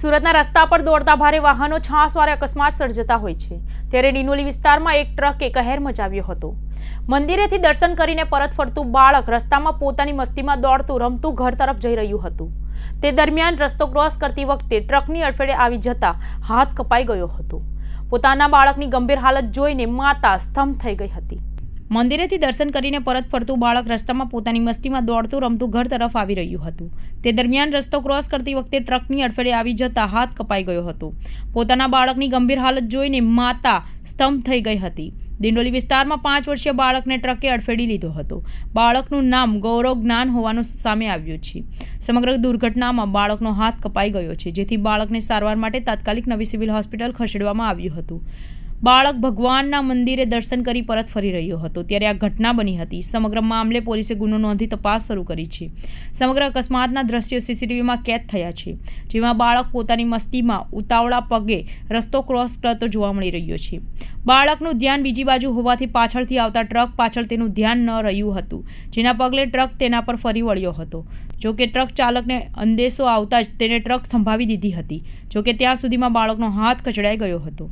સુરતના રસ્તા પર દોડતા ભારે વાહનો છાસવારે અકસ્માત સર્જતા હોય છે. ત્યારે ડિનોલી વિસ્તારમાં એક ટ્રકે કહેર મચાવ્યો હતો. મંદિરેથી દર્શન કરીને પરત ફરતું બાળક રસ્તામાં પોતાની મસ્તીમાં દોડતું રમતું ઘર તરફ જઈ રહ્યું હતું. તે દરમિયાન રસ્તો ક્રોસ કરતી વખતે ટ્રકની અડફેટે આવી જતા હાથ કપાઈ ગયો હતો. પોતાના બાળકની ગંભીર હાલત જોઈને માતા સ્તંભ થઈ ગઈ હતી. મંદિરેથી દર્શન કરીને પરત ફરતું બાળક રસ્તામાં પોતાની મસ્તીમાં દોડતું, રમતું ઘર તરફ આવી રહ્યું હતું. તે દરમિયાન રસ્તો ક્રોસ કરતી વખતે ટ્રકની અડફેટે આવી જતા હાથ કપાઈ ગયો હતો. પોતાના બાળકની ગંભીર હાલત જોઈને માતા સ્તંભ થઈ ગઈ હતી. દિંડોલી વિસ્તારમાં પાંચ વર્ષીય બાળકને ટ્રકે અડફેડી લીધો હતો. બાળકનું નામ ગૌરવ જ્ઞાન હોવાનું સામે આવ્યું છે. સમગ્ર દુર્ઘટનામાં બાળકનો હાથ કપાઈ ગયો છે, જેથી બાળકને સારવાર માટે તાત્કાલિક નવી સિવિલ હોસ્પિટલ ખસેડવામાં આવ્યું હતું. બાળક ભગવાનના મંદિરે દર્શન કરી પરત ફરી રહ્યો હતો. ત્યારે આ ઘટના બની હતી. સમગ્ર મામલે પોલીસે ગુનો નોંધી તપાસ શરૂ કરી છે. સમગ્ર અકસ્માતના દ્રશ્યો સીસીટીવીમાં કેદ થયા છે, જેમાં બાળક પોતાની મસ્તીમાં ઉતાવળા પગે રસ્તો ક્રોસ કરતો જોવા મળી રહ્યો છે. બાળકનું ધ્યાન બીજી બાજુ હોવાથી પાછળથી આવતા ટ્રક પાછળ તેનું ધ્યાન ન રહ્યું હતું, જેના પગલે ટ્રક તેના પર ફરી વળ્યો હતો. જોકે ટ્રક ચાલકને અંદેશો આવતા જ તેને ટ્રક થંભાવી દીધી હતી, જોકે ત્યાં સુધીમાં બાળકનો હાથ કચડાઈ ગયો હતો.